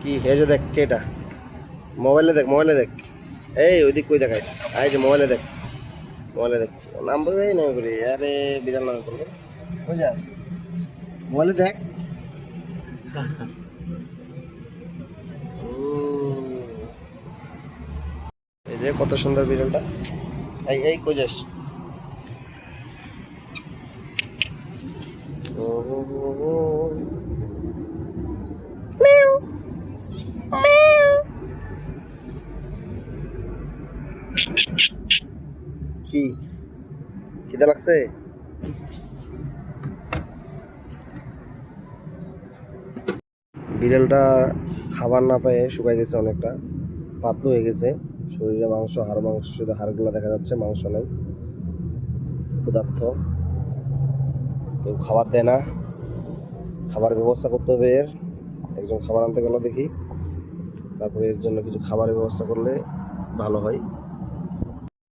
কি হেজে দেখ কে এটা? মোবাইলে দেখ মোবাইলে দেখ। এই ওইদিক কই দেখাই এই যে মোবাইলে দেখ। মোবাইলে দেখ। নাম বলবে এই নাম করি। আরে বিড়াল নামে করবে বুঝাস। মোবাইলে দেখ। এই যে কত সুন্দর বিড়ালটা। এই এই কই যাস। কি? খিদে লাগছে? বিড়ালটা খাবার না পেয়ে শুকাই গেছে অনেকটা। পাতলু হয়ে গেছে। শরীরে মাংস, হাড় মাংস, শুধু হাড়গুলো দেখা যাচ্ছে, মাংস নেই। ক্ষুধার্থ কেউ খাবার দেয় না। খাবার ব্যবস্থা করতে হবে এর। একজন খাবার আনতে গেল দেখি। তারপরে এর জন্য কিছু খাবারের ব্যবস্থা করলে ভালো হয়।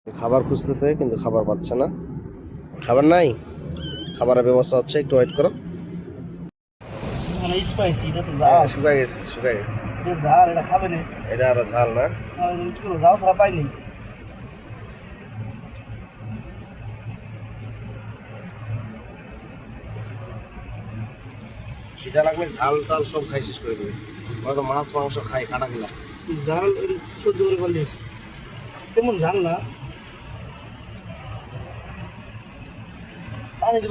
খাবার খুঁজতেছে কিন্তু খাবার পাচ্ছে না। খাবার নাই? খাবারের ব্যবস্থা হচ্ছে একটু ওয়েট করো। হ্যাঁ, শুকাই গেছে গেছে। এটা আরও ঝাল না? পাইনি খিদা লাগলে ঝাল টাল সব খাই শেষ করে দেবে। হয়তো মাছ মাংস খাই কাটা গিলা ঝাল সহ্য করে পারলে কেমন ঝাল না? I need to